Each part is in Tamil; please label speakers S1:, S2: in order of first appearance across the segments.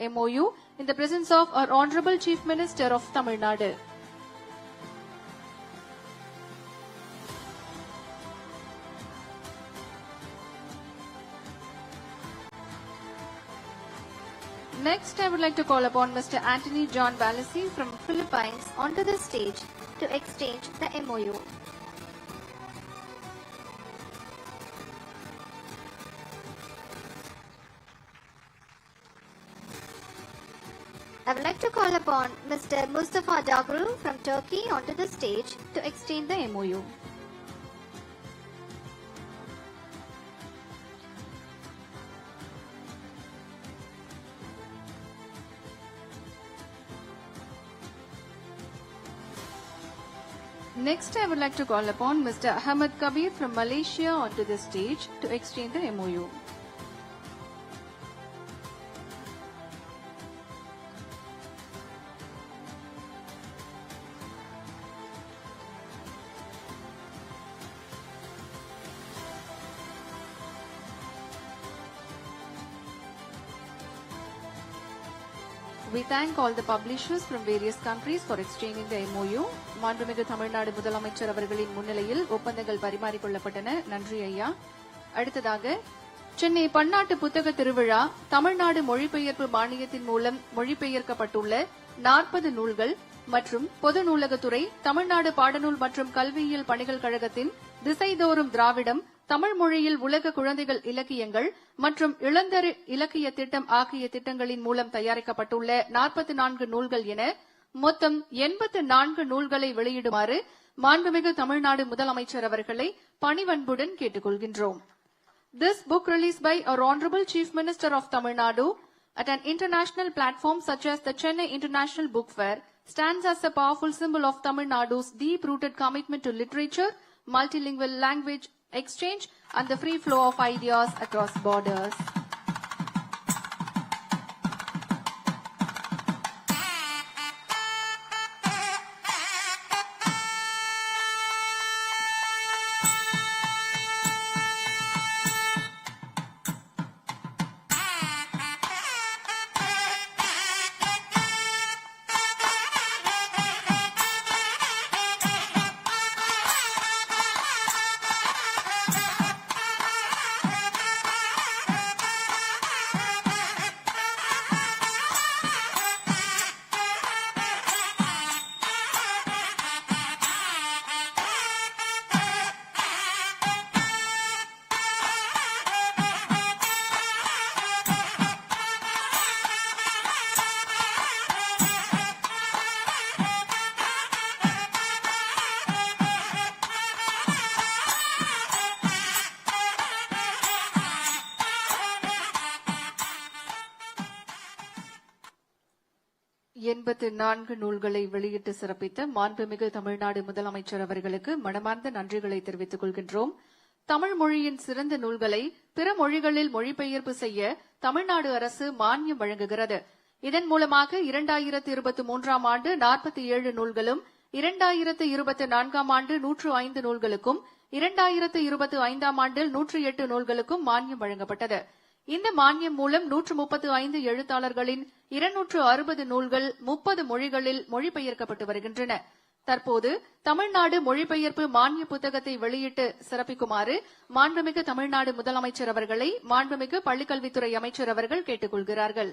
S1: MOU in the presence of our Honorable Chief Minister of Tamil Nadu. Next, I would like to call upon Mr. Anthony John Balassi from
S2: Philippines onto the stage to exchange the MOU. I would like to call upon Mr. Mustafa Dagru from Turkey onto the stage
S1: to exchange the MOU. Next, I would like to call upon Mr. Ahmed Kabir from Malaysia onto the stage to exchange the MOU. Thank all the publishers from various countries for exchanging the MOU. மாண்புமிகு தமிழ்நாடு முதலமைச்சர் அவர்களின் முன்னிலையில் ஒப்பந்தங்கள் பரிமாறிக்கொள்ளப்பட்டன நன்றி ஐயா அடுத்ததாக சென்னை பன்னாட்டு புத்தக திருவிழா தமிழ்நாடு மொழிபெயர்ப்பு மானியத்தின் மூலம் மொழிபெயர்க்கப்பட்டுள்ள நாற்பது நூல்கள் மற்றும் பொது நூலகத்துறை தமிழ்நாடு பாடநூல் மற்றும் கல்வியியல் பணிகள் கழகத்தின் திசைதோறும் திராவிடம் தமிழ் மொழியில் உலக குழந்தைகள் இலக்கியங்கள் மற்றும் இளந்தரு இலக்கிய திட்டம் ஆகிய திட்டங்களின் மூலம் தயாரிக்கப்பட்டுள்ள நாற்பத்தி நான்கு நூல்கள் என மொத்தம் எண்பத்து நான்கு நூல்களை வெளியிடுமாறு மாண்புமிகு தமிழ்நாடு முதலமைச்சர் அவர்களை பணிவன்புடன் கேட்டுக் கொள்கின்றோம் This book released by our Honorable Chief Minister of Tamil Nadu at an international platform such as the Chennai International Book Fair stands as a powerful symbol of Tamil Nadu's deep-rooted commitment to literature, multilingual language exchange and the free flow of ideas across borders. எண்பத்து நான்கு நூல்களை வெளியிட்டு சிறப்பித்த மாண்புமிகு தமிழ்நாடு முதலமைச்சர் அவர்களுக்கு மனமார்ந்த நன்றிகளை தெரிவித்துக் கொள்கின்றோம். தமிழ் மொழியின் சிறந்த நூல்களை பிற மொழிகளில் மொழிபெயர்ப்பு செய்ய தமிழ்நாடு அரசு மானியம் வழங்குகிறது. இதன் மூலமாக இரண்டாயிரத்து இருபத்தி மூன்றாம் ஆண்டு நாற்பத்தி ஏழு நூல்களும் இரண்டாயிரத்து இருபத்தி நான்காம் ஆண்டு நூற்று ஐந்து நூல்களுக்கும் இரண்டாயிரத்து இருபத்தி ஐந்தாம் ஆண்டில் நூற்று எட்டு நூல்களுக்கும் மானியம் வழங்கப்பட்டது. இந்த மானியம் மூலம் நூற்று முப்பத்து ஐந்து எழுத்தாளர்களின் இருநூற்று அறுபது நூல்கள் முப்பது மொழிகளில் மொழிபெயர்க்கப்பட்டு வருகின்றன. தற்போது தமிழ்நாடு மொழிபெயர்ப்பு மானிய புத்தகத்தை வெளியிட்டு சிறப்பிக்குமாறு மாண்புமிகு தமிழ்நாடு முதலமைச்சர் அவர்களை மாண்புமிகு பள்ளிக்கல்வித்துறை அமைச்சர் அவர்கள் கேட்டுக் கொள்கிறார்கள்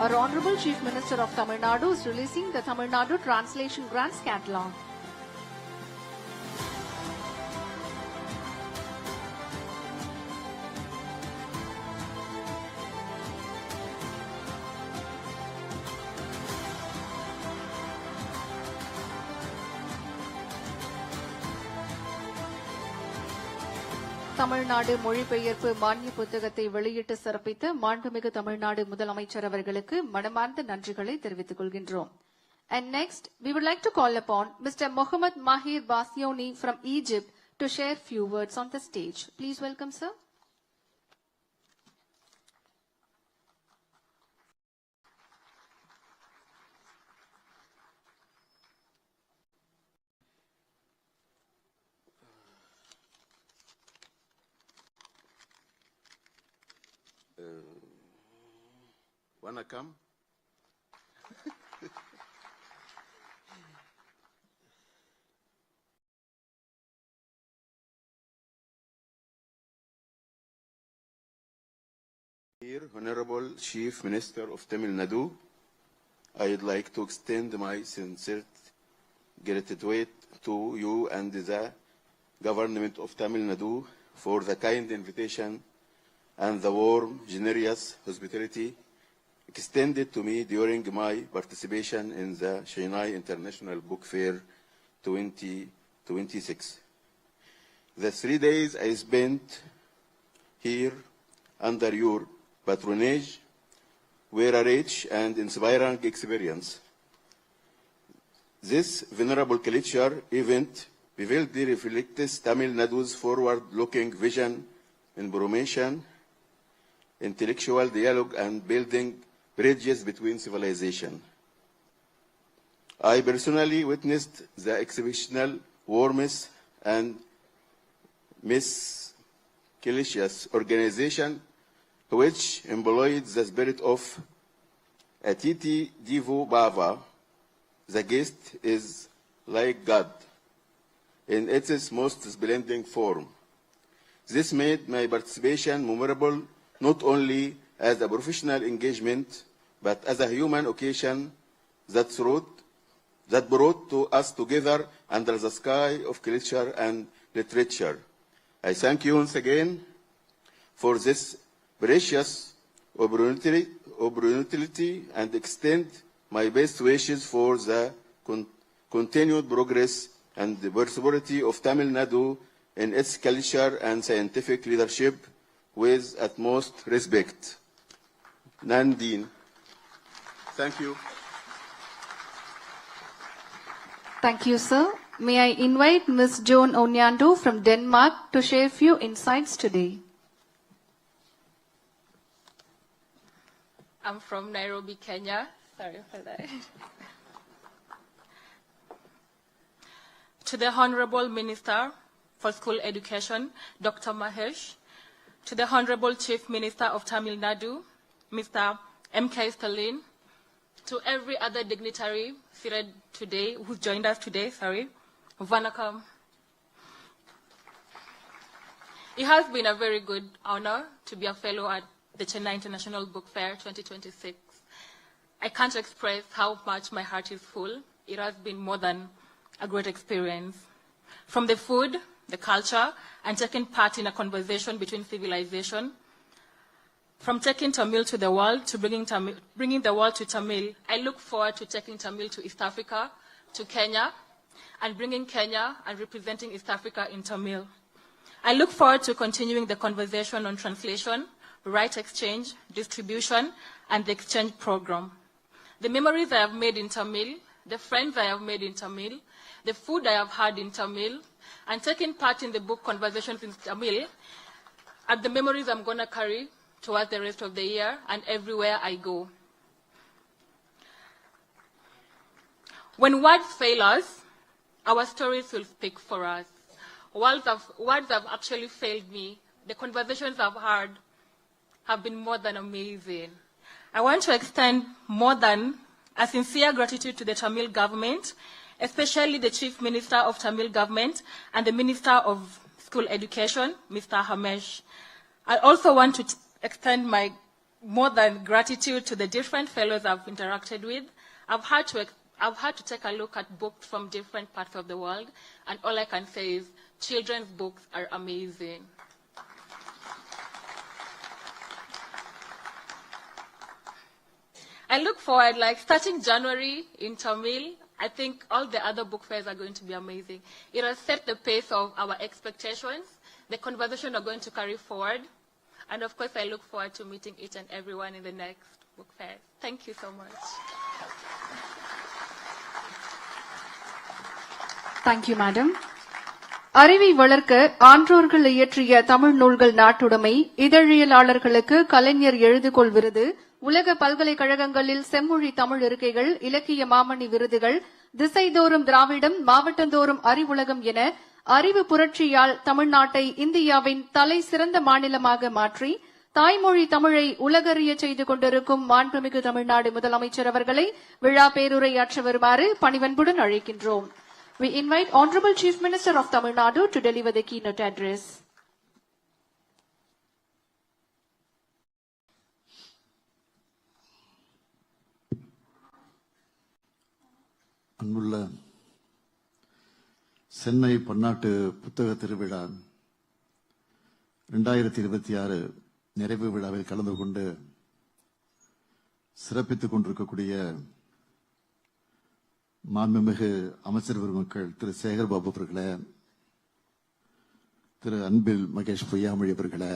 S1: Our Honorable Chief Minister of Tamil Nadu is releasing the Tamil Nadu Translation Grants Catalog. Tamil Nadu மொழிபெயர்ப்பு மானிய புத்தகத்தை வெளியிட்டு சிறப்பித்த மாண்புமிகு தமிழ்நாடு முதலமைச்சர் அவர்களுக்கு மனமார்ந்த நன்றிகளை தெரிவித்துக் கொள்கின்றோம் And next, we would like to call upon Mr. Mohammed Mahir Basioni from Egypt to share few words on the stage. Please welcome, sir.
S3: Wanna come? Dear Honorable Chief Minister of Tamil Nadu, I'd like to extend my sincere gratitude to you and the government of Tamil Nadu for the kind invitation and the warm, generous hospitality extended to me during my participation in the Chennai International Book Fair 2026. The three days I spent here under your patronage were a rich and inspiring experience. This venerable culture event vividly reflects Tamil Nadu's forward-looking vision in promotion, intellectual dialogue, and building bridges between civilization. I personally witnessed the exceptional warmth and miscellaneous organization which employed the spirit of Atiti Divo Bhava. The guest is like God in its most splendid form. This made my participation memorable not only as a professional engagement, but as a human occasion that brought, that brought to us together under the sky of culture and literature. I thank you once again for this precious opportunity, opportunity and extend my best wishes for the con- continued progress and the prosperity of Tamil Nadu in its culture and scientific leadership with utmost respect. Nandin. Thank you.
S1: Thank you, sir. May I invite Ms. Joan Onyando from Denmark to share a few insights today.
S4: I'm from Nairobi, Kenya. Sorry for that. to the Honorable Minister for School Education, Dr. Mahesh, to the Honorable Chief Minister of Tamil Nadu, Mr. M.K. Stalin, to every other dignitary seated today, who joined us today, sorry, Vanakam. It has been a very good honor to be a fellow at the Chennai International Book Fair 2026. I can't express how much my heart is full. It has been more than a great experience. From the food, the culture, and taking part in a conversation between civilization, from taking Tamil to the world to bringing, Tamil, bringing the world to Tamil, I look forward to taking Tamil to East Africa, to Kenya, and bringing Kenya and representing East Africa in Tamil. I look forward to continuing the conversation on translation, right exchange, distribution, and the exchange program. The memories I have made in Tamil, the friends I have made in Tamil, the food I have had in Tamil, and taking part in the book conversations in Tamil are the memories I'm going to carry towards the rest of the year and everywhere I go. When words fail us, our stories will speak for us. Words have, words have actually failed me. The conversations I've had have been more than amazing. I want to extend more than a sincere gratitude to the Tamil government, especially the Chief Minister of Tamil government and the Minister of School Education, Mr. Hamesh. I also want to extend my more than gratitude to the different fellows I've interacted with. I've had to I've had to take a look at books from different parts of the world, and all I can say is children's books are amazing. I look forward, like starting January in Tamil, I think all the other book fairs are going to be amazing. It will set the pace of our expectations. The conversation are going to carry forward. And of course, I look forward to meeting each and everyone in the next book fair. Thank you so much.
S1: Thank you, madam. அறிவை வளர்க்க ஆன்றோர்கள் இயற்றிய தமிழ் நூல்கள் நாட்டுடைமை இதழியலாளர்களுக்கு கலைஞர் எழுதுகோள் விருது உலக பல்கலைக்கழகங்களில் செம்மொழி தமிழ் இருக்கைகள் இலக்கிய மாமணி விருதுகள் திசைதோறும் திராவிடம் மாவட்டந்தோறும் அறிவுலகம் என அறிவு புரட்சியால் தமிழ்நாட்டை இந்தியாவின் தலை சிறந்த மாநிலமாக மாற்றி தாய்மொழி தமிழை உலகறிய செய்து கொண்டிருக்கும் மாண்புமிகு தமிழ்நாடு முதலமைச்சர் அவர்களை விழா பேருரையாற்ற வருமாறு பணிவன்புடன் அழைக்கின்றோம் We invite Honorable Chief Minister of Tamil Nadu to deliver the keynote address.
S5: அன்புள்ள சென்னை பன்னாட்டு புத்தக திருவிழா இரண்டாயிரத்தி இருபத்தி ஆறு நிறைவு விழாவில் கலந்து கொண்டு சிறப்பித்துக் கொண்டிருக்கக்கூடிய மாண்புமிகு அமைச்சர் பெருமக்கள் திரு சேகர்பாபு அவர்களே திரு அன்பில் மகேஷ் பொய்யாமொழி அவர்களே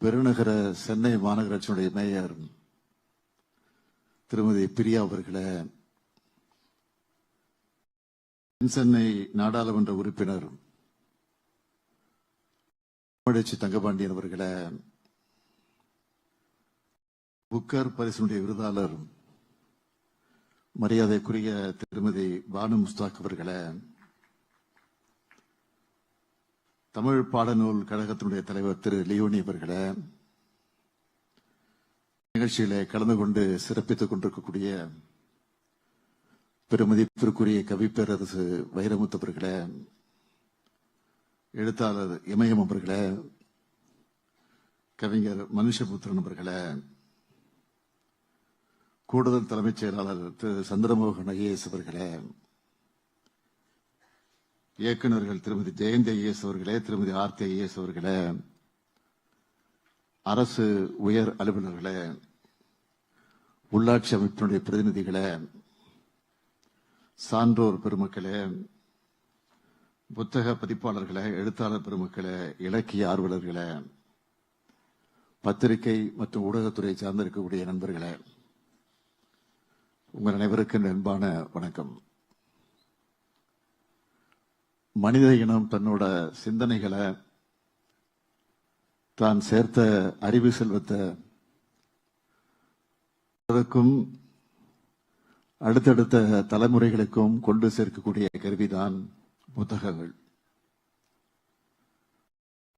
S5: பெருநகர சென்னை மாநகராட்சியினுடைய மேயர் திருமதி பிரியா அவர்களே சென்னை நாடாளுமன்ற உறுப்பினர் தமிழச்சி தங்கபாண்டியன் அவர்களை புக்கர் பரிசனுடைய விருதாளர் மரியாதைக்குரிய திருமதி பானு முஸ்தாக் அவர்களை தமிழ் பாடநூல் கழகத்தினுடைய தலைவர் திரு லியோனி அவர்களை நிகழ்ச்சியில கலந்து கொண்டு சிறப்பித்துக் கொண்டிருக்கக்கூடிய பெருமதிப்பிற்குரிய கவிப்பேரரசு வைரமுத்து அவர்களே எழுத்தாளர் இமயம் அவர்களே கவிஞர் மனுஷபுத்திரன் அவர்களே கூடுதல் தலைமைச் செயலாளர் திரு சந்திரமோகன் ஐஏஎஸ் அவர்களே இயக்குநர்கள் திருமதி ஜெயந்தி ஐஏஎஸ் அவர்களே திருமதி ஆர்த்தி ஐஏஎஸ் அவர்களே அரசு உயர் அலுவலர்களே உள்ளாட்சி அமைப்பினுடைய பிரதிநிதிகளே சான்றோர் பெருமக்களே புத்தக பதிப்பாளர்களே எழுத்தாளர் பெருமக்களே இலக்கிய ஆர்வலர்களே பத்திரிகை மற்றும் ஊடகத்துறை சார்ந்திருக்கக்கூடிய நண்பர்களே உங்கள் அனைவருக்கும் அன்பான வணக்கம். மனித இனம் தன்னோட சிந்தனைகளை தான் சேர்த்த அறிவு செல்வத்தை அதற்கும் அடுத்தடுத்த தலைமுறைகளுக்கும் கொண்டு சேர்க்கக்கூடிய கருவிதான் புத்தகங்கள்.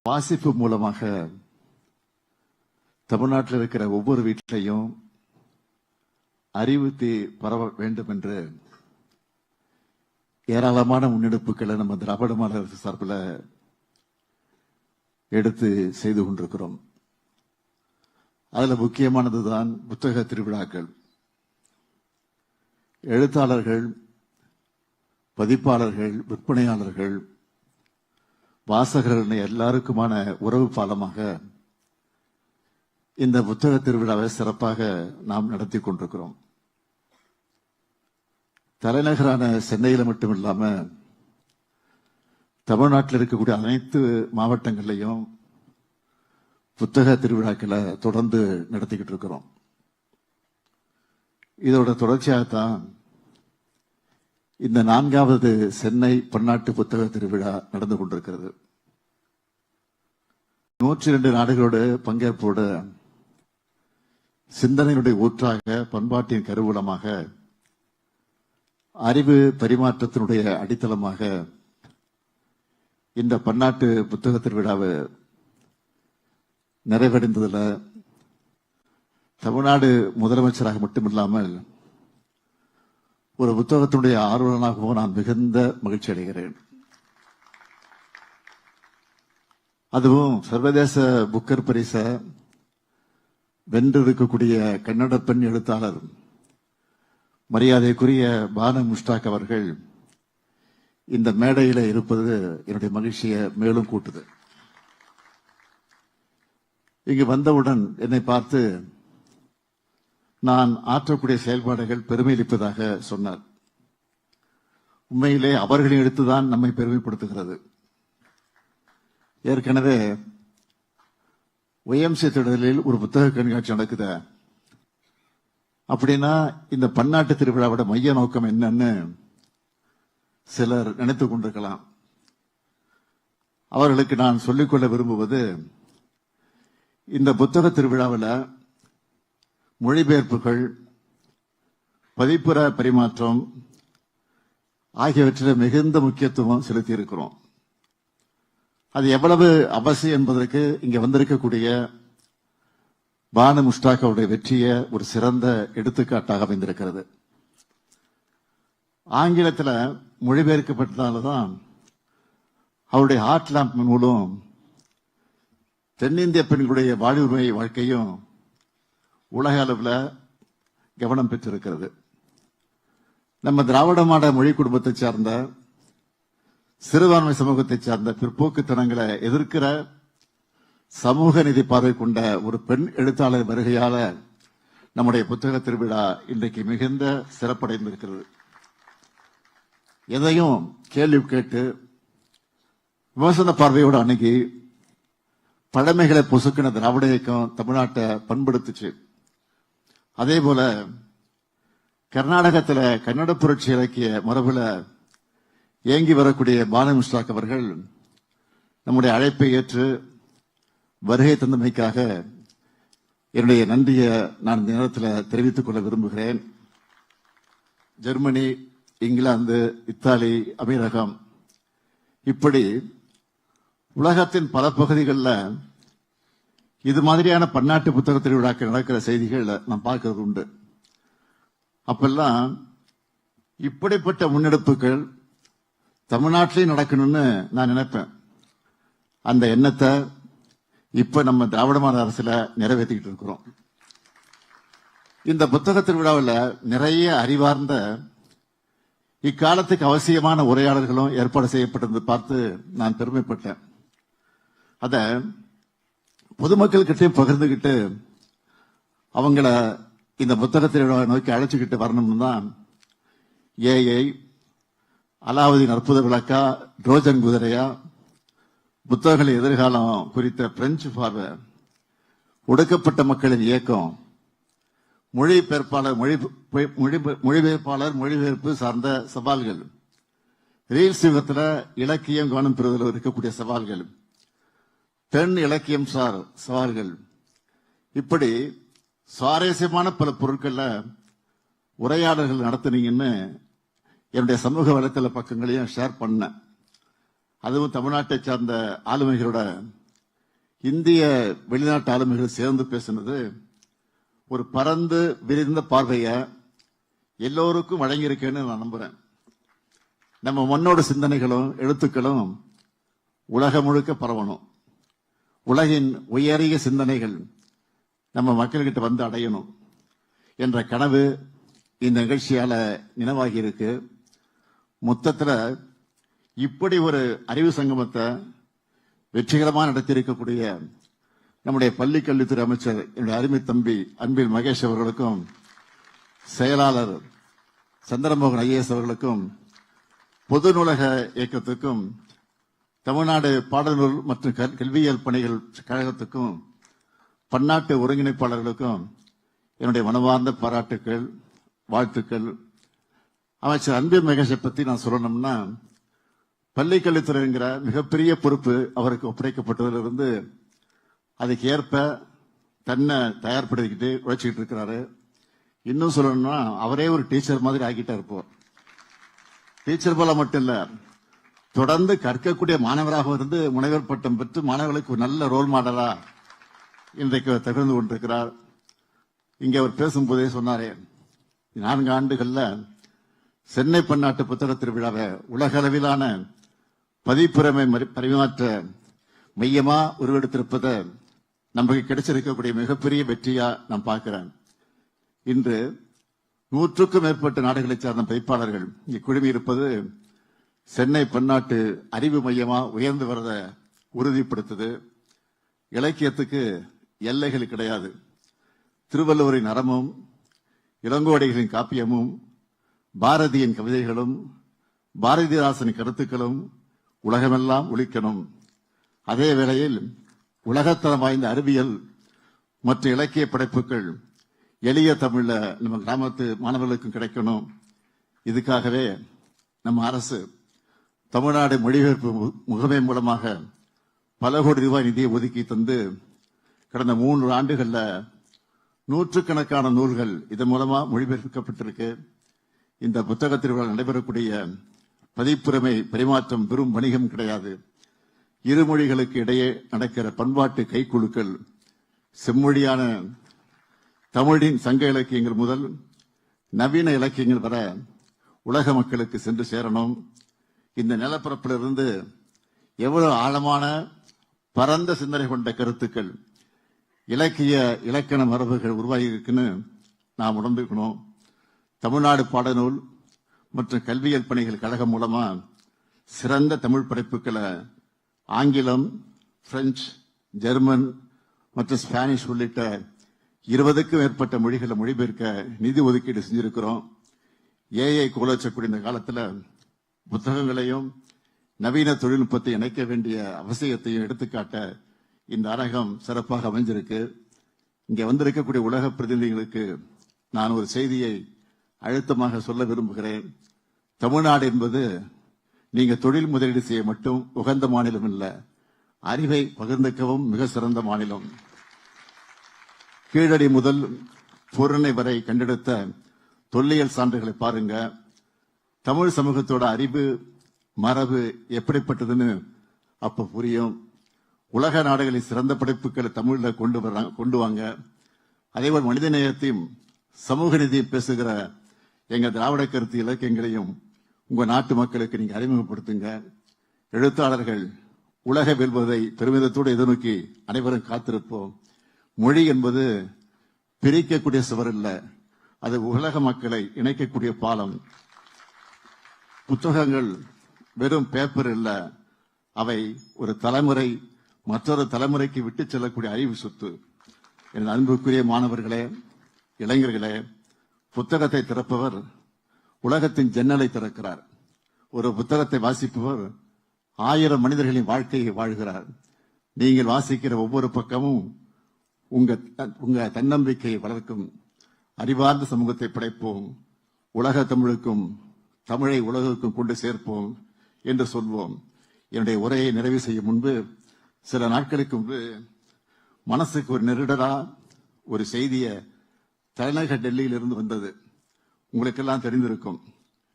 S5: வாசிப்பு மூலமாக தமிழ்நாட்டில் இருக்கிற ஒவ்வொரு வீட்டிலையும் அறிவுத்தி பரவ வேண்டும் என்று ஏராளமான முன்னெடுப்புகளை நம்ம திராவிட மாடல் அரசு சார்பில் எடுத்து செய்து கொண்டிருக்கிறோம். அதுல முக்கியமானதுதான் புத்தக திருவிழாக்கள். எழுத்தாளர்கள் பதிப்பாளர்கள் விற்பனையாளர்கள் வாசகர்கள் எல்லாருக்குமான உறவு பாலமாக இந்த புத்தக திருவிழாவை சிறப்பாக நாம் நடத்தி கொண்டிருக்கிறோம். தலைநகரான சென்னையில் மட்டும் இல்லாமல் தமிழ்நாட்டில் இருக்கக்கூடிய அனைத்து மாவட்டங்கள்லையும் புத்தக திருவிழாக்களை தொடர்ந்து நடத்திக்கிட்டு இருக்கிறோம். இதோட தொடர்ச்சியாகத்தான் இந்த நான்காவது சென்னை பன்னாட்டு புத்தக திருவிழா நடந்து கொண்டிருக்கிறது. நூற்றி இரண்டு நாடுகளோட பங்கேற்போடு சிந்தனையினுடைய ஊற்றாக பண்பாட்டின் கருவூலமாக அறிவு பரிமாற்றத்தினுடைய அடித்தளமாக இந்த பன்னாட்டு புத்தக திருவிழாவை நிறைவடைந்ததுல தமிழ்நாடு முதலமைச்சராக மட்டுமில்லாமல் ஒரு புத்தகத்தினுடைய ஆர்வலனாகவும் நான் மிகுந்த மகிழ்ச்சி அடைகிறேன். அதுவும் சர்வதேச புக்கர் பரிச வென்றிருக்கக்கூடிய கன்னட பெண் எழுத்தாளர் மரியாதைக்குரிய பானு முஷ்டாக் அவர்கள் இந்த மேடையில் இருப்பது என்னுடைய மகிழ்ச்சியை மேலும் கூட்டுது. இங்கு வந்தவுடன் என்னை பார்த்து நான் ஆற்றக்கூடிய செயல்பாடுகள் பெருமையளிப்பதாக சொன்னார். உண்மையிலே அவர்களை எடுத்துதான் நம்மை பெருமைப்படுத்துகிறது. ஏற்கனவே ஒய்எம்சி திடலில் ஒரு புத்தக கண்காட்சி நடக்குது. அப்படின்னா இந்த பன்னாட்டு திருவிழாவோட மைய நோக்கம் என்னன்னு சிலர் நினைத்துக் கொண்டிருக்கலாம். அவர்களுக்கு நான் சொல்லிக்கொள்ள விரும்புவது இந்த புத்தக திருவிழாவில் மொழிபெயர்ப்புகள் பதிப்புற பரிமாற்றம் ஆகியவற்றில் மிகுந்த முக்கியத்துவம் செலுத்தி இருக்கிறோம் அது எவ்வளவு அவசியம் என்பதற்கு இங்கே வந்திருக்கக்கூடிய பானு முஷ்டாக் அவருடைய வெற்றியை ஒரு சிறந்த எடுத்துக்காட்டாக அமைந்திருக்கிறது. ஆங்கிலத்தில் மொழிபெயர்க்கப்பட்டதால தான் அவருடைய ஹார்ட் லேம்ப் மூலம் தென்னிந்திய பெண்களுடைய வாழ்வுரிமை வாழ்க்கையும் உலக அளவில் கவனம் பெற்றிருக்கிறது. நம்ம திராவிட மாட மொழி குடும்பத்தை சார்ந்த சிறுபான்மை சமூகத்தை சார்ந்த பிற்போக்குத்தனங்களை எதிர்க்கிற சமூக நிதி பார்வை கொண்ட ஒரு பெண் எழுத்தாளர் வருகையால நம்முடைய புத்தக திருவிழா இன்றைக்கு மிகுந்த சிறப்படைந்திருக்கிறது. எதையும் கேள்வி கேட்டு விமர்சன பார்வையோடு அணுகி பழமைகளை பொசுக்கின திராவிட இயக்கம் தமிழ்நாட்டை பண்படுத்துச்சு. அதே போல கர்நாடகத்தில் கன்னட புரட்சி இலக்கிய மரபுல இயங்கி வரக்கூடிய பானு அவர்கள் நம்முடைய அழைப்பை ஏற்று வருகை தந்தமைக்காக என்னுடைய நன்றியை நான் இந்த நேரத்தில் தெரிவித்துக் கொள்ள விரும்புகிறேன். ஜெர்மனி இங்கிலாந்து இத்தாலி அமீரகம் இப்படி உலகத்தின் பல பகுதிகளில் இது மாதிரியான பன்னாட்டு புத்தக திருவிழாக்கள் நடக்கிற செய்திகள் நான் பார்க்கறது உண்டு. அப்பெல்லாம் இப்படிப்பட்ட முன்னெடுப்புகள் தமிழ்நாட்டிலையும் நடக்கணும்னு நான் நினைப்பேன். அந்த எண்ணத்தை இப்ப நம்ம திராவிட மாநில அரசுல நிறைவேற்றிக்கிட்டு இருக்கிறோம். இந்த புத்தக திருவிழாவில் நிறைய அறிவார்ந்த இக்காலத்துக்கு அவசியமான உரையாடல்களும் ஏற்பாடு செய்யப்பட்டது பார்த்து நான் பெருமைப்பட்டேன். அதை பொதுமக்கள்கிட்டையும் பகிர்ந்துகிட்டு அவங்கள இந்த புத்தக நோக்கி அழைச்சிக்கிட்டு வரணும்னு தான் ஏஐ அலாவுதீன் அற்புத விளக்கா ட்ரோஜன் குதிரையா புத்தகங்களின் எதிர்காலம் குறித்த பிரெஞ்சு பார்வை ஒடுக்கப்பட்ட மக்களின் இயக்கம் மொழிபெயர்ப்பாளர் மொழி மொழி மொழிபெயர்ப்பாளர் மொழிபெயர்ப்பு சார்ந்த சவால்கள். ரீல்ஸ் யுகத்தில் இலக்கியம் கவனம் பெறுவதில் இருக்கக்கூடிய சவால்கள். பெண் இலக்கியம் சார் சவால்கள் இப்படி சுவாரஸ்யமான பல பொருட்கள்ல உரையாடல்கள் நடத்துனீங்கன்னு என்னுடைய சமூக வலைத்தள பக்கங்களையும் ஷேர் பண்ணேன். அதுவும் தமிழ்நாட்டை சார்ந்த ஆளுமைகளோட இந்திய வெளிநாட்டு ஆளுமைகள் சேர்ந்து பேசினது ஒரு பரந்து விரிந்த பார்வைய எல்லோருக்கும் வழங்கியிருக்கேன்னு நான் நம்புறேன். நம்ம மண்ணோட சிந்தனைகளும் எழுத்துக்களும் உலகம் முழுக்க பரவணும். உலகின் உயரிய சிந்தனைகள் நம்ம மக்கள்கிட்ட வந்து அடையணும் என்ற கனவு இந்த நிகழ்ச்சியால நினைவாகி இருக்கு. மொத்தத்துல இப்படி ஒரு அறிவு சங்கமத்தை வெற்றிகரமாக நடத்தியிருக்கக்கூடிய நம்முடைய பள்ளி கல்வித்துறை அமைச்சர் என்னுடைய அருமை தம்பி அன்பில் மகேஷ் அவர்களுக்கும் செயலாளர் சந்திரமோகன் ஐஏஎஸ் அவர்களுக்கும் பொது நூலக இயக்கத்துக்கும் தமிழ்நாடு பாடநூல் மற்றும் கல்- கல்வியியல் பணிகள் கழகத்துக்கும் பன்னாட்டு ஒருங்கிணைப்பாளர்களுக்கும் என்னுடைய மனமார்ந்த பாராட்டுக்கள் வாழ்த்துக்கள். அமைச்சர் அன்பில் மகேஷை பத்தி நான் சொல்லணும்னா பள்ளிக்கல்வித்துறைங்கிற மிகப்பெரிய பொறுப்பு அவருக்கு ஒப்படைக்கப்பட்டதிலிருந்து அதுக்கு ஏற்ப தன்னை தயார்படுத்திக்கிட்டு உழைச்சிக்கிட்டு இருக்கிறாரு. இன்னும் சொல்லணும்னா அவரே ஒரு டீச்சர் மாதிரி ஆகிட்டா இருப்போம் டீச்சர் போல மட்டும் இல்லை தொடர்ந்து கற்கக்கூடிய மாணவராக இருந்து முனைவர் பட்டம் பெற்று மாணவர்களுக்கு ஒரு நல்ல ரோல் மாடலா இன்றைக்கு அவர் கொண்டிருக்கிறார். இங்கே அவர் பேசும்போதே சொன்னாரே நான்கு ஆண்டுகள்ல சென்னை பன்னாட்டு புத்தக திருவிழாவை உலக அளவிலான பதிப்புரிமை பரிமாற்ற மையமா உருவெடுத்திருப்பதை நமக்கு கிடைச்சிருக்கக்கூடிய மிகப்பெரிய வெற்றியா நான் பார்க்கிறேன். இன்று நூற்றுக்கும் மேற்பட்ட நாடுகளைச் சார்ந்த பதிப்பாளர்கள் இங்கே குழுமி இருப்பது சென்னை பன்னாட்டு அறிவு மையமா உயர்ந்து வரத உறுதிப்படுத்துது. இலக்கியத்துக்கு எல்லைகள் கிடையாது. திருவள்ளுவரின் அறமும் இளங்கோடைகளின் காப்பியமும் பாரதியின் கவிதைகளும் பாரதிதாசனின் கருத்துக்களும் உலகமெல்லாம் ஒழிக்கணும் அதே வேளையில் உலகத்தரம் வாய்ந்த அறிவியல் மற்ற இலக்கிய படைப்புகள் எளிய தமிழ்ல நம்ம கிராமத்து மாணவர்களுக்கும் கிடைக்கணும். இதுக்காகவே நம்ம அரசு தமிழ்நாடு மொழிபெயர்ப்பு மு- முகமை மூலமாக பல கோடி ரூபாய் நிதியை ஒதுக்கி தந்து கடந்த மூன்று ஆண்டுகளில் நூற்றுக்கணக்கான நூல்கள் இதன் மூலமா மொழிபெயர்க்கப்பட்டிருக்கு. இந்த புத்தக திருவிழா நடைபெறக்கூடிய பதிப்புரிமை பரிமாற்றம் பெரும் வணிகம் கிடையாது. இரு மொழிகளுக்கு இடையே நடக்கிற பண்பாட்டு கைக்குழுக்கள் செம்மொழியான தமிழின் சங்க இலக்கியங்கள் முதல் நவீன இலக்கியங்கள் வர உலக மக்களுக்கு சென்று சேரணும். இந்த நிலப்பரப்பிலிருந்து எவ்வளவு ஆழமான பரந்த சிந்தனை கொண்ட கருத்துக்கள் இலக்கிய இலக்கண மரபுகள் உருவாகி இருக்குன்னு நாம் உணர்ந்துக்கணும். தமிழ்நாடு பாடநூல் மற்றும் கல்வியல் பணிகள் கழகம் மூலமா சிறந்த தமிழ் படைப்புகளை ஆங்கிலம் பிரெஞ்சு ஜெர்மன் மற்றும் ஸ்பானிஷ் உள்ளிட்ட இருபதுக்கும் மேற்பட்ட மொழிகளை மொழிபெயர்க்க நிதி ஒதுக்கீடு செஞ்சிருக்கிறோம். ஏஐ கோலச்சக்கூடிய இந்த காலத்தில் புத்தகங்களையும் நவீன தொழில்நுட்பத்தை இணைக்க வேண்டிய அவசியத்தையும் எடுத்துக்காட்ட இந்த அரங்கம் சிறப்பாக அமைஞ்சிருக்கு. இங்கே வந்திருக்கக்கூடிய உலக பிரதிநிதிகளுக்கு நான் ஒரு செய்தியை அழுத்தமாக சொல்ல விரும்புகிறேன். தமிழ்நாடு என்பது நீங்க தொழில் முதலீடு செய்ய மட்டும் உகந்த மாநிலம் இல்லை அறிவை பகிர்ந்துக்கவும் மிக சிறந்த மாநிலம். கீழடி முதல் பூரணை வரை கண்டெடுத்த தொல்லியல் சான்றுகளை பாருங்க. தமிழ் சமூகத்தோட அறிவு மரபு எப்படிப்பட்டதுன்னு அப்ப புரியும். உலக நாடுகளின் சிறந்த படைப்புகளை தமிழில் கொண்டு வர்றாங்க கொண்டு வாங்க. அதேபோல் மனித நேயத்தையும் சமூக நீதியும் பேசுகிற எங்கள் திராவிட கருத்து இலக்கியங்களையும் உங்கள் நாட்டு மக்களுக்கு நீங்கள் அறிமுகப்படுத்துங்க. எழுத்தாளர்கள் உலக வெல்வதை பெருமிதத்தோடு எதிர்நோக்கி அனைவரும் காத்திருப்போம். மொழி என்பது பிரிக்கக்கூடிய சுவர் இல்லை அது உலக மக்களை இணைக்கக்கூடிய பாலம். புத்தகங்கள் வெறும் பேப்பர் இல்ல. அவை ஒரு தலைமுறை மற்றொரு தலைமுறைக்கு விட்டு செல்லக்கூடிய அறிவு சொத்து. என் அன்புக்குரிய மாணவர்களே இளைஞர்களே புத்தகத்தை திறப்பவர் உலகத்தின் ஜன்னலை திறக்கிறார். ஒரு புத்தகத்தை வாசிப்பவர் ஆயிரம் மனிதர்களின் வாழ்க்கையை வாழ்கிறார். நீங்கள் வாசிக்கிற ஒவ்வொரு பக்கமும் உங்க உங்க தன்னம்பிக்கையை வளர்க்கும் அறிவார்ந்த சமூகத்தை படைப்போம் உலக தமிழுக்கும் தமிழை உலகுக்கு கொண்டு சேர்ப்போம் என்று சொல்வோம். என்னுடைய உரையை நிறைவு செய்யும் முன்பு சில நாட்களுக்கு முன்பு மனசுக்கு ஒரு நெருடலா ஒரு செய்திய தலைநகர் டெல்லியில் இருந்து வந்தது. உங்களுக்கெல்லாம் தெரிந்திருக்கும்.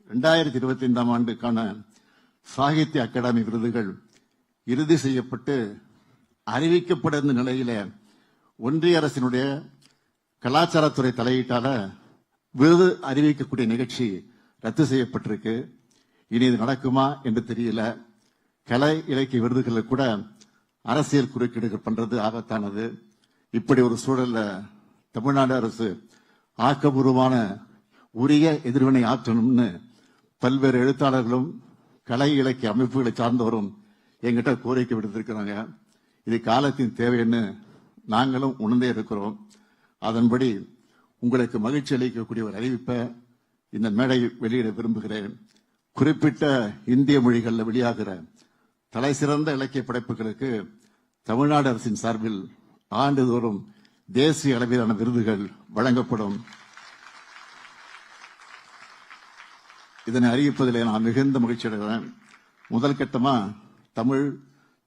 S5: இரண்டாயிரத்தி இருபத்தி ஐந்தாம் ஆண்டுக்கான சாகித்ய அகாடமி விருதுகள் இறுதி செய்யப்பட்டு அறிவிக்கப்பட நிலையில ஒன்றிய அரசினுடைய கலாச்சாரத்துறை தலையீட்டால விருது அறிவிக்கக்கூடிய நிகழ்ச்சி ரத்து செய்யப்பட்டிருக்கு. இனி இது நடக்குமா என்று தெரியல. கலை இலக்கிய விருதுகளில் கூட அரசியல் குறுக்கீடுகள் பண்றது ஆபத்தானது. இப்படி ஒரு சூழல்ல தமிழ்நாடு அரசு ஆக்கபூர்வமான உரிய எதிர்வினை ஆற்றணும்னு பல்வேறு எழுத்தாளர்களும் கலை இலக்கிய அமைப்புகளை சார்ந்தவரும் எங்கிட்ட கோரிக்கை விடுத்திருக்கிறாங்க. இது காலத்தின் தேவைன்னு நாங்களும் உணர்ந்தே இருக்கிறோம். அதன்படி உங்களுக்கு மகிழ்ச்சி அளிக்கக்கூடிய ஒரு அறிவிப்பை இந்த மேடை வெளியிட விரும்புகிறேன். குறிப்பிட்ட இந்திய மொழிகளில் வெளியாகிற தலை சிறந்த இலக்கிய படைப்புகளுக்கு தமிழ்நாடு அரசின் சார்பில் ஆண்டுதோறும் தேசிய அளவிலான விருதுகள் வழங்கப்படும். இதனை அறிவிப்பதில் நான் மிகுந்த மகிழ்ச்சி அடைகிறேன். முதல் கட்டமா தமிழ்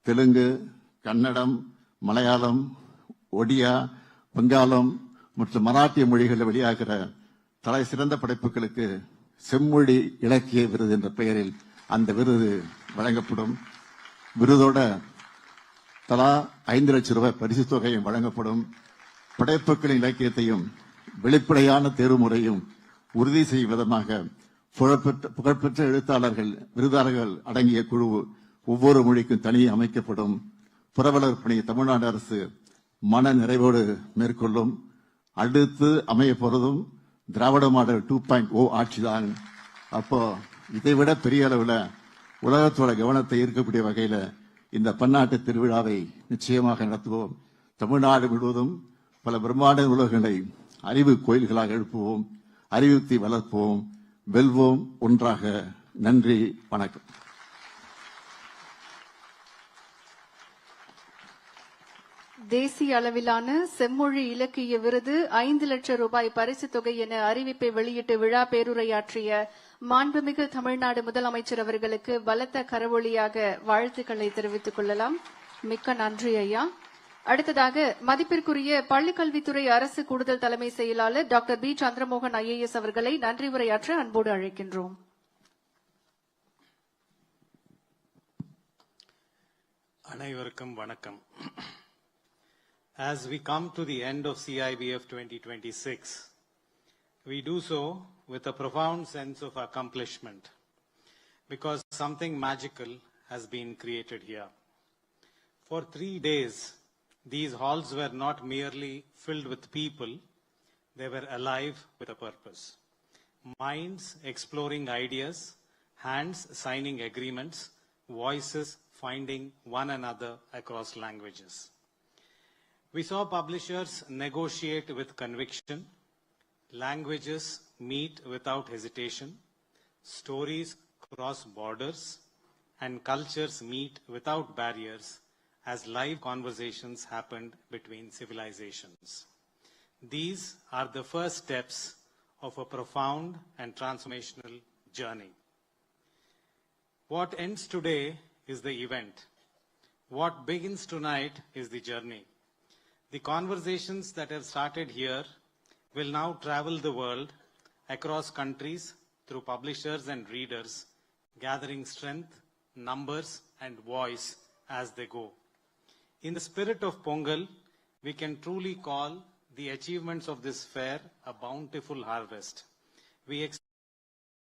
S5: தெலுங்கு கன்னடம் மலையாளம் ஒடியா வங்காளம் மற்றும் மராட்டிய மொழிகளில் வெளியாகிற தலை சிறந்த படைப்புகளுக்கு செம்மொழி இலக்கிய விருது என்ற பெயரில் அந்த விருது வழங்கப்படும். விருதோட தலா ஐந்து லட்சம் ரூபாய் பரிசு தொகையும் வழங்கப்படும். படைப்புகளின் இலக்கியத்தையும் வெளிப்படையான தேர்வு முறையும் உறுதி செய்யும் விதமாக புகழ்பெற்ற புகழ்பெற்ற எழுத்தாளர்கள் விருதாளர்கள் அடங்கிய குழு ஒவ்வொரு மொழிக்கும் தனியே அமைக்கப்படும். புரவலர் பணியை தமிழ்நாடு அரசு மன நிறைவோடு மேற்கொள்ளும். அடுத்து அமைய போறதும் Dravida model two point O ஆட்சிதான். அப்போ இதை விட பெரிய அளவில் உலகத்தோட கவனத்தை ஈர்க்கக்கூடிய வகையில் இந்த பன்னாட்டு திருவிழாவை நிச்சயமாக நடத்துவோம். தமிழ்நாடு முழுவதும் பல பிரம்மாண்ட உலகங்களை அறிவு கோயில்களாக எழுப்புவோம். அறிவுத்தை வளர்ப்போம். வெல்வோம். ஒன்றாக நன்றி வணக்கம்.
S1: தேசிய அளவிலான செம்மொழி இலக்கிய விருது ஐந்து லட்சம் ரூபாய் பரிசு தொகை என அறிவிப்பை வெளியிட்டு விழா பேருரையாற்றிய மாண்புமிகு தமிழ்நாடு முதலமைச்சர் அவர்களுக்கு பலத்த கரவொளியாக வாழ்த்துக்களை தெரிவித்துக் கொள்ளலாம். மிக்க நன்றி ஐயா. அடுத்ததாக மதிப்பிற்குரிய பள்ளிக்கல்வித்துறை அரசு கூடுதல் தலைமை செயலாளர் டாக்டர் பி. சந்திரமோகன் ஐஏஎஸ் அவர்களை நன்றி உரையாற்ற அன்போடு அழைக்கின்றோம்.
S6: அனைவருக்கும் வணக்கம். As we come to the end of CIBF 2026, we do so with a profound sense of accomplishment because something magical has been created here. For three days, these halls were not merely filled with people, they were alive with a purpose. Minds exploring ideas, hands signing agreements, voices finding one another across languages. We saw publishers negotiate with conviction, languages meet without hesitation, stories cross borders, and cultures meet without barriers as live conversations happened between civilizations. These are the first steps of a profound and transformational journey. What ends today is the event. What begins tonight is the journey. The conversations that have started here will now travel the world across countries through publishers and readers, gathering strength, numbers, and voice as they go. In the spirit of Pongal, we can truly call the achievements of this fair a bountiful harvest. We